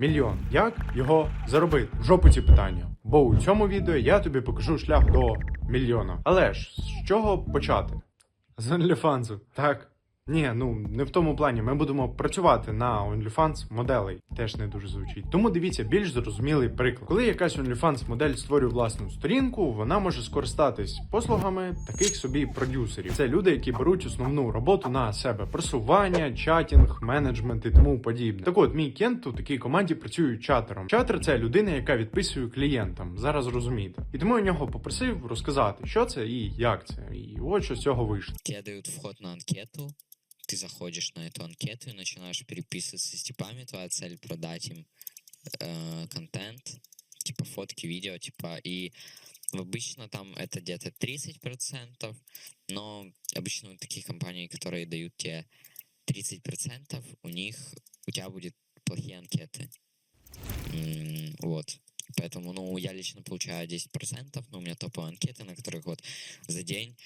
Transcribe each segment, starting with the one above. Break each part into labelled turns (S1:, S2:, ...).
S1: Мільйон. Як його заробити? В жопу ці питання. Бо у цьому відео я тобі покажу шлях до мільйона. Але ж з чого почати? З OnlyFans, так? Ні, ну не в тому плані. Ми будемо працювати на OnlyFans моделей. Теж не дуже звучить. Тому дивіться більш зрозумілий приклад. Коли якась OnlyFans модель створює власну сторінку, вона може скористатись послугами таких собі продюсерів. Це люди, які беруть основну роботу на себе: просування, чатінг, менеджмент і тому подібне. Так от мій кент у такій команді працює чатером. Чатер це людина, яка відписує клієнтам. Зараз розумієте. І тому я нього попросив розказати, що це і як це. І от що з цього вийшло.
S2: Тебе дают вход на анкету, ты заходишь на эту анкету и начинаешь переписываться с типами, твоя цель продать им э, контент, типа фотки, видео, типа, и обычно там это где-то 30%, но обычно у таких компаний, которые дают тебе 30%, у них, у тебя будет плохие анкеты. Вот. Поэтому, ну, я лично получаю 10%, но у меня топовые анкеты, на которых вот за день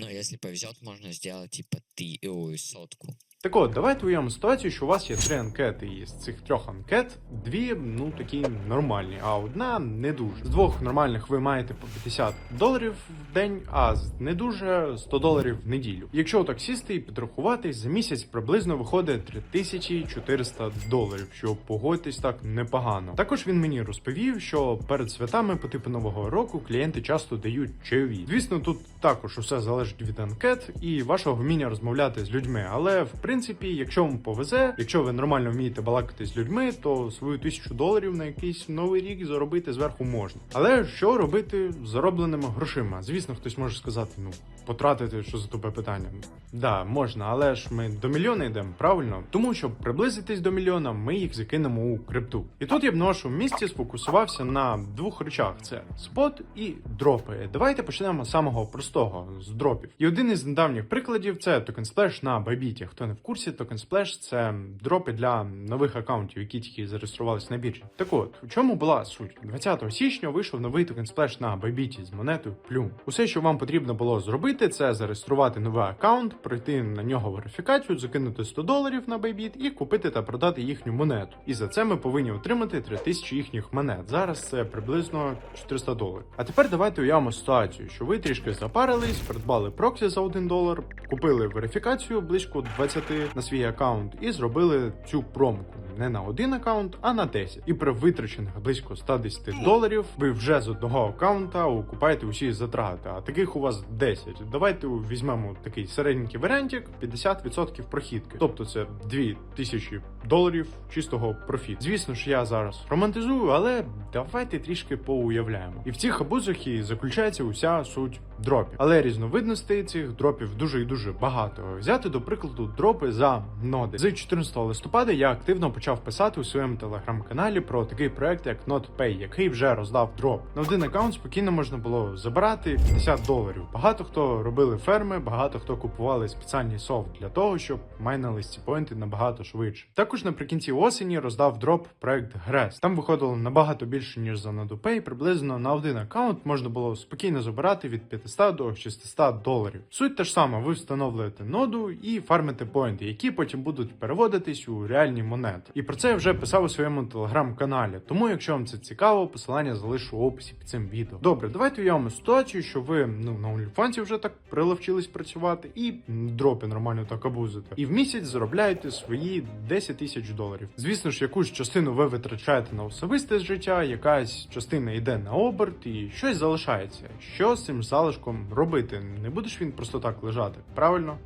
S2: но если повезет, можно сделать типа ты, ой, сотку.
S1: Так от, давайте уявимо ситуацію, що у вас є три анкети, і з цих трьох анкет дві ну такі нормальні, а одна не дуже. З двох нормальних ви маєте по 50 доларів в день, а з не дуже 100 доларів в неділю. Якщо так сісти і підрахуватись, за місяць приблизно виходить 3400 доларів, що погодьтесь так непогано. Також він мені розповів, що перед святами по типу нового року клієнти часто дають чайові. Звісно, тут також усе залежить від анкет і вашого вміння розмовляти з людьми, але в принципі, якщо вам повезе, якщо ви нормально вмієте балакати з людьми, то свою тисячу доларів на якийсь новий рік заробити зверху можна. Але що робити з заробленими грошима? Звісно, хтось може сказати, ну потратити, що за тобі питання. Да, можна, але ж ми до мільйона йдемо, правильно? Тому щоб приблизитись до мільйона, ми їх закинемо у крипту. І тут я б на вашому місці сфокусувався на двох речах: це спот і дропи. Давайте почнемо з самого простого з дропів. І один із недавніх прикладів це Token Splash на Bybit. Хто не курсі, Token Splash – це дропи для нових аккаунтів, які тільки зареєструвалися на біржі. Так от, у чому була суть? 20 січня вийшов новий Token Splash на Bybit з монетою Plum. Усе, що вам потрібно було зробити, це зареєструвати новий аккаунт, пройти на нього верифікацію, закинути 100 доларів на Bybit і купити та продати їхню монету. І за це ми повинні отримати 3000 їхніх монет. Зараз це приблизно 400 доларів. А тепер давайте уявимо ситуацію, що ви трішки запарились, придбали проксі за 1 долар, купили верифікацію близько 20 на свій аккаунт і зробили цю промку не на один аккаунт, а на 10. І при витрачених близько 110 доларів ви вже з одного аккаунта окупаєте усі затрати. А таких у вас 10. Давайте візьмемо такий середненький варіантик 50% прохідки. Тобто це 2000 доларів чистого профіту. Звісно ж, я зараз романтизую, але давайте трішки поуявляємо. І в цих абузах і заключається уся суть дропів. Але різновидностей цих дропів дуже і дуже багато. Взяти до прикладу дропи за ноди. З 14 листопада я активно почав писати у своєму телеграм-каналі про такий проект, як NotPay, який вже роздав дроп. На один аккаунт спокійно можна було забирати 50 доларів. Багато хто робили ферми, багато хто купували спеціальний софт для того, щоб майнили ці поінти набагато швидше. Також наприкінці осені роздав дроп проект Грес. Там виходило набагато більше ніж за NodoPay. Приблизно на один аккаунт можна було спокійно забирати від 500 до 600 доларів. Суть та ж сама: ви встановлюєте ноду і фармите поінти, які потім будуть переводитись у реальні монети. І про це я вже писав у своєму телеграм-каналі. Тому, якщо вам це цікаво, посилання залишу в описі під цим відео. Добре, давайте уявимо ситуацію, що ви ну на OnlyFans вже так приловчились працювати і дропи нормально так абузите. І в місяць заробляєте свої 10 тисяч доларів. Звісно ж, якусь частину ви витрачаєте на особисте життя, якась частина йде на оберт і щось залишається. Що з цим залишком робити? Не будеш він просто так лежати, правильно?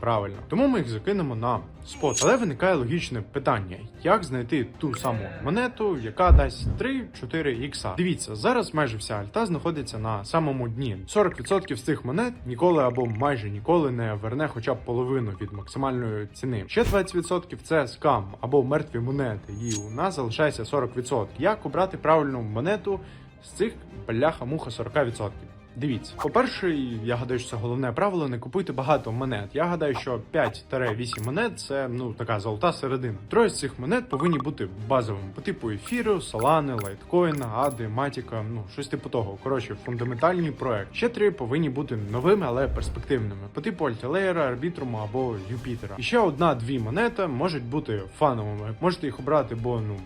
S1: Правильно, тому ми їх закинемо на спот. Але виникає логічне питання: як знайти ту саму монету, яка дасть 3-4 ікса. Дивіться, зараз майже вся альта знаходиться на самому дні. 40% з цих монет ніколи або майже ніколи не верне хоча б половину від максимальної ціни. Ще 20% це скам або мертві монети, і у нас залишається 40%. Як обрати правильну монету з цих бляха-муха 40%? Дивіться, по-перше, я гадаю, що це головне правило: не купуйте багато монет. Я гадаю, що 5-8 монет це ну така золота середина. Троє з цих монет повинні бути базовими по типу ефіру, солани, лайткоїна, ади, матіка, ну щось типу того. Коротше, фундаментальний проект. Ще три повинні бути новими, але перспективними, по типу Альтілеєра, Арбітруму або Юпітера. І ще одна-дві монети можуть бути фановими. Можете їх обрати, бо ну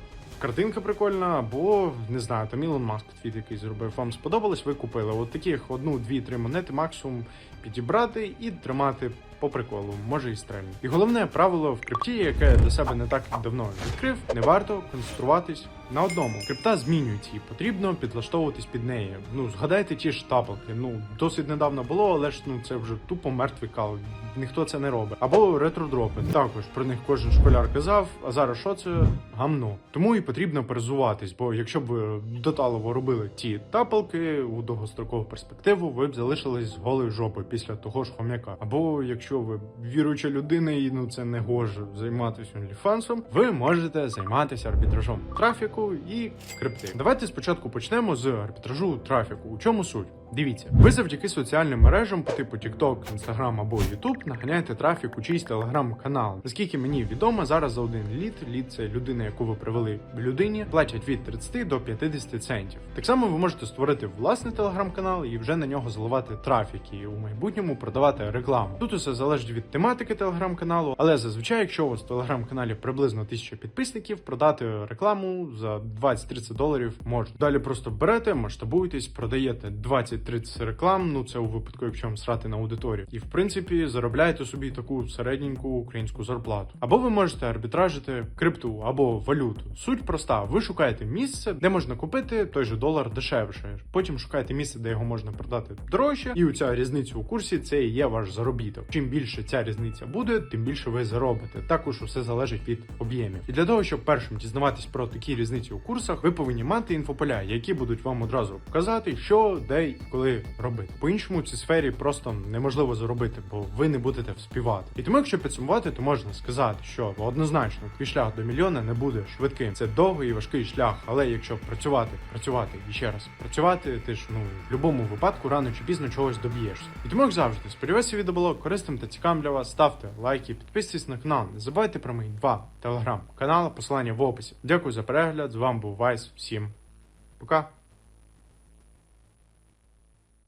S1: картинка прикольна, або не знаю, там Ілон Маск твіт який зробив. Вам сподобалось, ви купили. От таких одну, дві, три монети максимум підібрати і тримати по приколу, може і стрельні. І головне правило в крипті, яке я для себе не так давно відкрив, не варто концентруватись на одному. Крипта змінюється і потрібно підлаштовуватись під неї. Ну згадайте ті ж тапалки. Ну досить недавно було, але ж ну це вже тупо мертвий кал. Ніхто це не робить. Або ретродропи. Також про них кожен школяр казав. А зараз що це гамно. Тому і потрібно перезуватись, бо якщо б ви доталово робили ті тапалки у довгострокову перспективу, ви б залишились з голою жопою після того ж хом'яка. Або якщо ви віруюча людина і ну це не гоже займатися онліфансом, ви можете займатися арбітражом трафіку і крипти. Давайте спочатку почнемо з арбітражу трафіку. У чому суть? Дивіться, ви завдяки соціальним мережам по типу TikTok, Instagram або YouTube наганяєте трафік у чийсь телеграм-канал. Наскільки мені відомо, зараз за один лід, лід це людина, яку ви привели в людині, платять від 30 до 50 центів. Так само ви можете створити власний телеграм-канал і вже на нього заливати трафік і у майбутньому продавати рекламу. Тут усе залежить від тематики телеграм-каналу, але зазвичай, якщо у вас в телеграм-каналі приблизно 1000 підписників, продати рекламу за 20-30 доларів можна. Далі просто берете, масштабуєтесь, продаєте 20-30 реклам. Ну це у випадку, якщо вам срати на аудиторію, і в принципі заробляєте собі таку середненьку українську зарплату. Або ви можете арбітражити крипту або валюту. Суть проста: ви шукаєте місце, де можна купити той же долар дешевше. Потім шукаєте місце, де його можна продати дорожче, і ця різниця у курсі це і є ваш заробіток. Чим більше ця різниця буде, тим більше ви заробите. Також усе залежить від об'ємів. І для того, щоб першим дізнаватись про такі різниці у курсах, ви повинні мати інфополя, які будуть вам одразу показати, що, де коли робити. По іншому в цій сфері просто неможливо заробити, бо ви не будете вспівати. І тому, якщо підсумувати, то можна сказати, що однозначно твій шлях до мільйона не буде швидким. Це довгий і важкий шлях. Але якщо працювати, працювати і ще раз працювати, ти ж ну в будь-якому випадку рано чи пізно чогось доб'єшся. І тому, як завжди, сподіваюся, відео було корисним та цікавим для вас. Ставте лайки, підписуйтесь на канал. Не забувайте про мої два телеграм-канали, посилання в описі. Дякую за перегляд. З вами був Вайс. Всім пока.